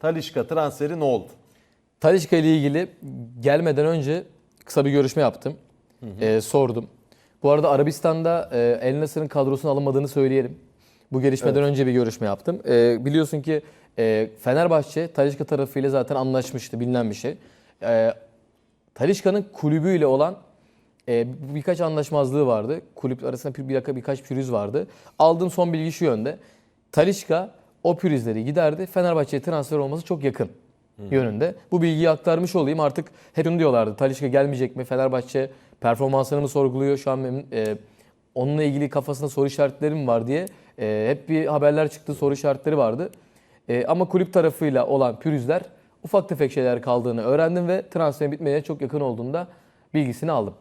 Talişka transferi ne oldu? Talişka ile ilgili gelmeden önce kısa bir görüşme yaptım. Ee, sordum. Bu arada Arabistan'da e, El Nasır'ın kadrosuna alınmadığını söyleyelim. Bu gelişmeden önce bir görüşme yaptım. Ee, biliyorsun ki e, Fenerbahçe Talişka tarafıyla zaten anlaşmıştı bilinen bir şey. Ee, Talişka'nın kulübüyle olan e, birkaç anlaşmazlığı vardı. Kulüp arasında bir, bir, birkaç pürüz vardı. Aldığım son bilgi şu yönde. Talişka o pürüzleri giderdi. Fenerbahçe'ye transfer olması çok yakın yönünde. Bu bilgiyi aktarmış olayım. Artık hep şunu diyorlardı. Talişka gelmeyecek mi? Fenerbahçe performansını mı sorguluyor? Şu an e, onunla ilgili kafasında soru işaretleri mi var diye e, hep bir haberler çıktı. Soru işaretleri vardı. E, ama kulüp tarafıyla olan pürüzler ufak tefek şeyler kaldığını öğrendim ve transferin bitmeye çok yakın olduğunda bilgisini aldım.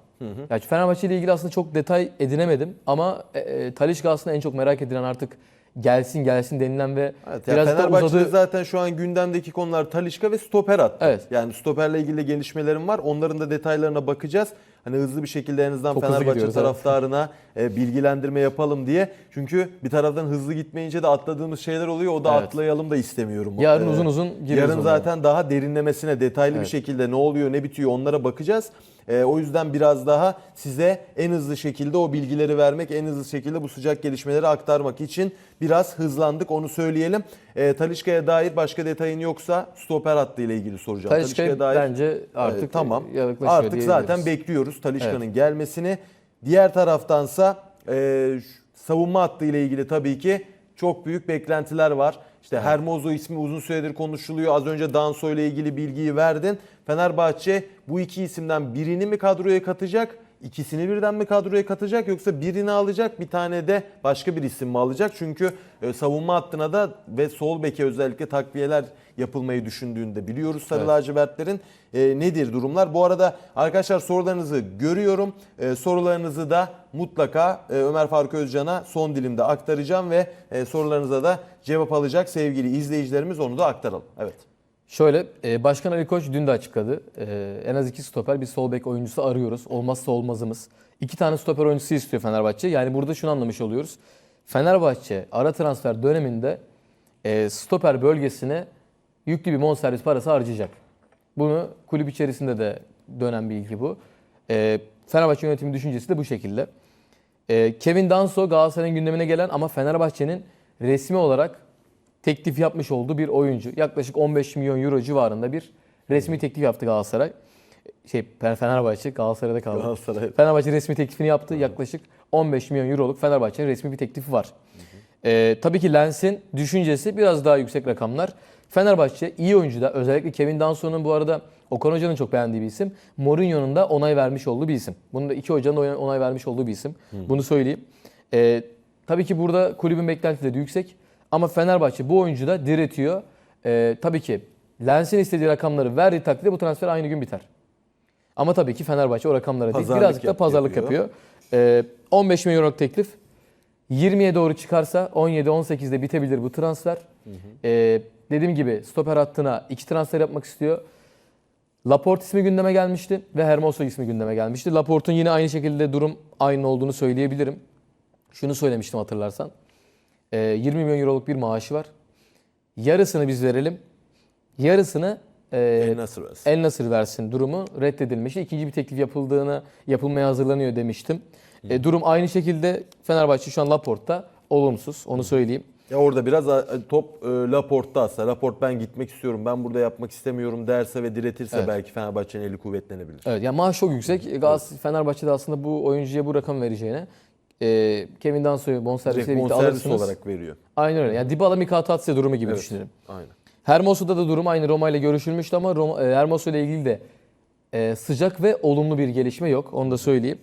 Yani Fenerbahçe ile ilgili aslında çok detay edinemedim ama e, e, Talisca aslında en çok merak edilen artık gelsin gelsin denilen ve Evet, ya biraz da Fenerbahçe'de uzadı. zaten şu an gündemdeki konular Talişka ve stoper hattı. Evet. Yani stoperle ilgili gelişmelerim var. Onların da detaylarına bakacağız. Hani hızlı bir şekilde en azından Çok Fenerbahçe evet. taraftarına e, bilgilendirme yapalım diye. Çünkü bir taraftan hızlı gitmeyince de atladığımız şeyler oluyor. O da Evet. atlayalım da istemiyorum. Yarın Ee, uzun uzun gireriz Yarın zaten daha derinlemesine detaylı bir Evet. şekilde ne oluyor ne bitiyor onlara bakacağız. Ee, o yüzden biraz daha size en hızlı şekilde o bilgileri vermek, en hızlı şekilde bu sıcak gelişmeleri aktarmak için biraz hızlandık onu söyleyelim. Ee, Talişka'ya dair başka detayın yoksa stoper hattı ile ilgili soracağım. Talişka'ya bence artık Ee, tamam. Artık zaten bekliyoruz Talişka'nın gelmesini. Diğer taraftansa e, savunma hattı ile ilgili tabii ki çok büyük beklentiler var. İşte Hermoso ismi uzun süredir konuşuluyor. Az önce Danso ile ilgili bilgiyi verdin. Fenerbahçe bu iki isimden birini mi kadroya katacak? İkisini birden mi kadroya katacak yoksa birini alacak bir tane de başka bir isim mi alacak? Çünkü e, savunma hattına da ve sol beke özellikle takviyeler yapılmayı düşündüğünde biliyoruz Sarı Evet. lacivertlerin. E, nedir durumlar? Bu arada arkadaşlar sorularınızı görüyorum. E, sorularınızı da mutlaka e, Ömer Faruk Özcan'a son dilimde aktaracağım ve e, sorularınıza da cevap alacak sevgili izleyicilerimiz onu da aktaralım. Evet. Şöyle, e, Başkan Ali Koç dün de açıkladı. E, en az iki stoper, bir sol bek oyuncusu arıyoruz. Olmazsa olmazımız. İki tane stoper oyuncusu istiyor Fenerbahçe. Yani burada şunu anlamış oluyoruz. Fenerbahçe ara transfer döneminde e, stoper bölgesine yüklü bir bonservis parası harcayacak. Bunu kulüp içerisinde de dönen bir ilgi bu. Fenerbahçe yönetimi düşüncesi de bu şekilde. Kevin Danso Galatasaray'ın gündemine gelen ama Fenerbahçe'nin resmi olarak teklif yapmış olduğu bir oyuncu. Yaklaşık 15 milyon euro civarında bir resmi teklif yaptı Galatasaray. Şey Fenerbahçe Galatasaray'da kaldı. Galatasaray. Fenerbahçe resmi teklifini yaptı. Yaklaşık 15 milyon euroluk Fenerbahçe'nin resmi bir teklifi var. Ee, tabii ki Lens'in düşüncesi biraz daha yüksek rakamlar. Fenerbahçe iyi oyuncu da özellikle Kevin Danso'nun bu arada Okan Hoca'nın çok beğendiği bir isim. Mourinho'nun da onay vermiş olduğu bir isim. Bunun da iki hocanın onay- vermiş olduğu bir isim. Bunu söyleyeyim. Ee, tabii ki burada kulübün beklentileri yüksek. Ama Fenerbahçe bu oyuncu da diretiyor. Ee, tabii ki Lens'in istediği rakamları verdiği takdirde bu transfer aynı gün biter. Ama tabii ki Fenerbahçe o rakamlara değil Pazarlık birazcık da pazarlık yapıyor. yapıyor. Ee, 15 milyon euroluk teklif. 20'ye doğru çıkarsa 17-18'de bitebilir bu transfer. Ee, dediğim gibi stoper hattına iki transfer yapmak istiyor. Laporte ismi gündeme gelmişti ve Hermoso ismi gündeme gelmişti. Laporte'un yine aynı şekilde durum aynı olduğunu söyleyebilirim. Şunu söylemiştim hatırlarsan. Ee, 20 milyon euroluk bir maaşı var. Yarısını biz verelim. Yarısını e, El Nasır versin. El Nasır versin durumu reddedilmişti. İkinci bir teklif yapıldığını, yapılmaya hazırlanıyor demiştim. E, durum aynı şekilde Fenerbahçe şu an Laporte'da olumsuz. Onu söyleyeyim. Ya orada biraz top e, Laporte'da aslında. Laport ben gitmek istiyorum, ben burada yapmak istemiyorum derse ve diretirse Evet. belki Fenerbahçe'nin eli kuvvetlenebilir. Evet yani maaş çok yüksek. Galatasaray Fenerbahçe'de aslında bu oyuncuya bu rakam vereceğine e, Kevin Danso'yu bonservisiyle Direkt birlikte alırsınız. olarak veriyor. Aynen öyle. Yani Dybala Mikatatse durumu gibi Evet. düşünelim. Aynen. Hermoso'da da durum aynı Roma ile görüşülmüştü ama Roma, e, Hermoso ile ilgili de e, sıcak ve olumlu bir gelişme yok. Onu da söyleyeyim.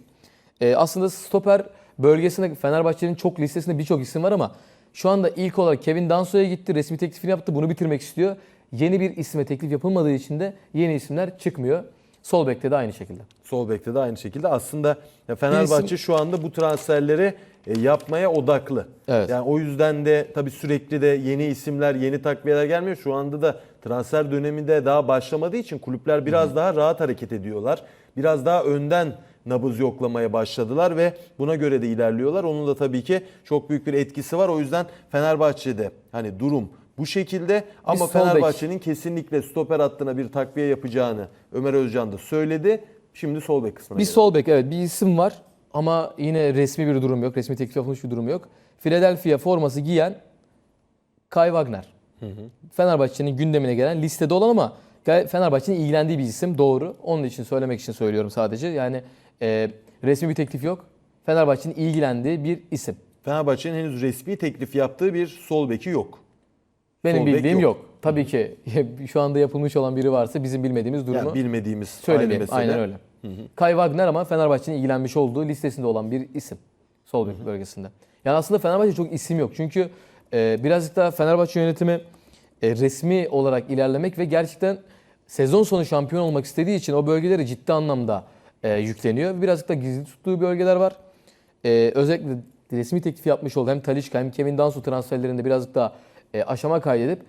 E, aslında stoper bölgesinde Fenerbahçe'nin çok listesinde birçok isim var ama şu anda ilk olarak Kevin Danso'ya gitti. Resmi teklifini yaptı. Bunu bitirmek istiyor. Yeni bir isme teklif yapılmadığı için de yeni isimler çıkmıyor. Sol bekte de aynı şekilde. Sol bekte de aynı şekilde. Aslında Fenerbahçe şu anda bu transferleri e, yapmaya odaklı. Evet. Yani o yüzden de tabii sürekli de yeni isimler, yeni takviyeler gelmiyor. Şu anda da transfer döneminde daha başlamadığı için kulüpler biraz daha rahat hareket ediyorlar. Biraz daha önden nabız yoklamaya başladılar ve buna göre de ilerliyorlar. Onun da tabii ki çok büyük bir etkisi var. O yüzden Fenerbahçe'de hani durum bu şekilde ama. Fenerbahçe'nin kesinlikle stoper hattına bir takviye yapacağını Ömer Özcan da söyledi. Şimdi sol bek kısmına Bir gelelim. sol bek evet bir isim var ama yine resmi bir durum yok. Resmi teklif yapılmış bir durum yok. Philadelphia forması giyen Kai Wagner. Fenerbahçe'nin gündemine gelen listede olan ama Fenerbahçe'nin ilgilendiği bir isim doğru. Onun için söylemek için söylüyorum sadece. Yani e, resmi bir teklif yok. Fenerbahçe'nin ilgilendiği bir isim. Fenerbahçe'nin henüz resmi teklif yaptığı bir sol beki yok. Benim Sol bildiğim yok. yok. Tabii ki şu anda yapılmış olan biri varsa bizim bilmediğimiz durumu Yani bilmediğimiz ayrı söylemeyelim. mesele. Aynen öyle. Kai Wagner ama Fenerbahçe'nin ilgilenmiş olduğu listesinde olan bir isim. Sol bek bölgesinde. Yani aslında Fenerbahçe çok isim yok. Çünkü e, birazcık daha Fenerbahçe yönetimi e, resmi olarak ilerlemek ve gerçekten sezon sonu şampiyon olmak istediği için o bölgeleri ciddi anlamda e, yükleniyor. Birazcık da gizli tuttuğu bölgeler var. E, özellikle resmi teklif yapmış olduğu hem Talişka hem Kevin Danso transferlerinde birazcık daha e, aşama kaydedip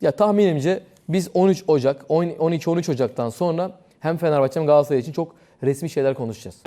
ya tahminimce biz 13 Ocak, 12-13 Ocak'tan sonra hem Fenerbahçe hem Galatasaray için çok resmi şeyler konuşacağız.